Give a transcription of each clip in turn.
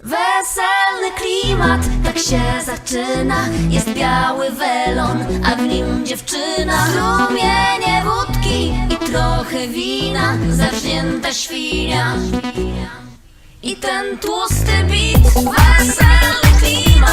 Weselny klimat, tak się zaczyna. Jest biały welon, a w nim dziewczyna. Strumienie wódki i trochę wina. Zażnięta świnia. I ten tłusty bit Weselny klimat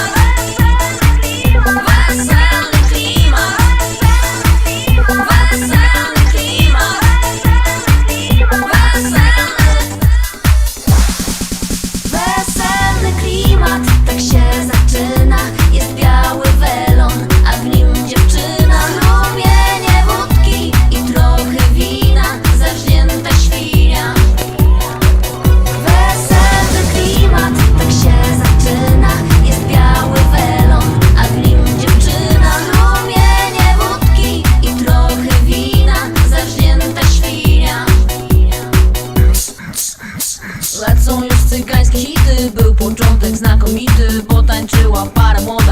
tańczyła para młoda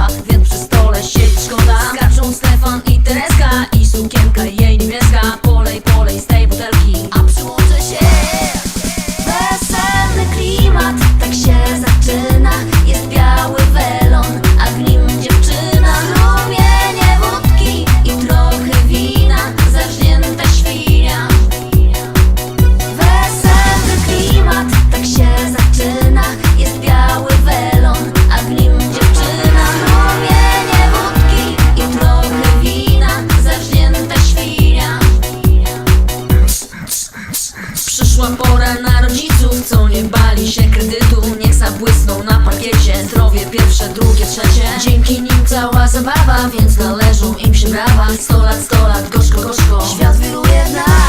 pierwsze, drugie, trzecie. Dzięki nim cała zabawa, więc należą im się brawa. Sto lat, sto lat, gorzko, gorzko. Świat wiruje w nas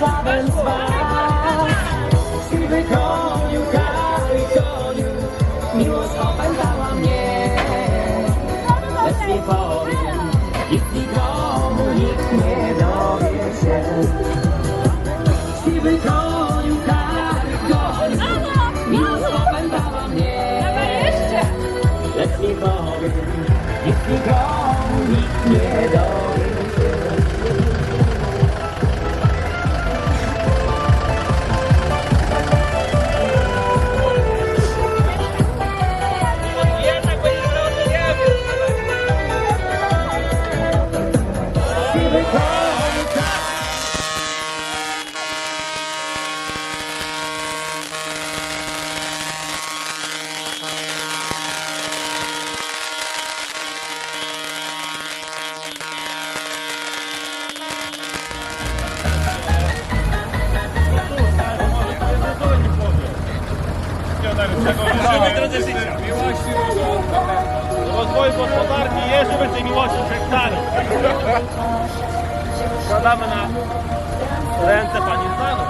żaden z was Siwy koniu, kary koniu Miłość opętała mnie. Lecz nie powiem Nic nikomu, nikt nie dowie się. Siwy koniu, kary koniu Miłość opętała mnie! Lecz nie powiem Nic nikomu, nikt nie dowie Życzymy drodze życia. Rozwoju gospodarki i jeszcze więcej miłości hektarów. Składamy na ręce pani Zdanów.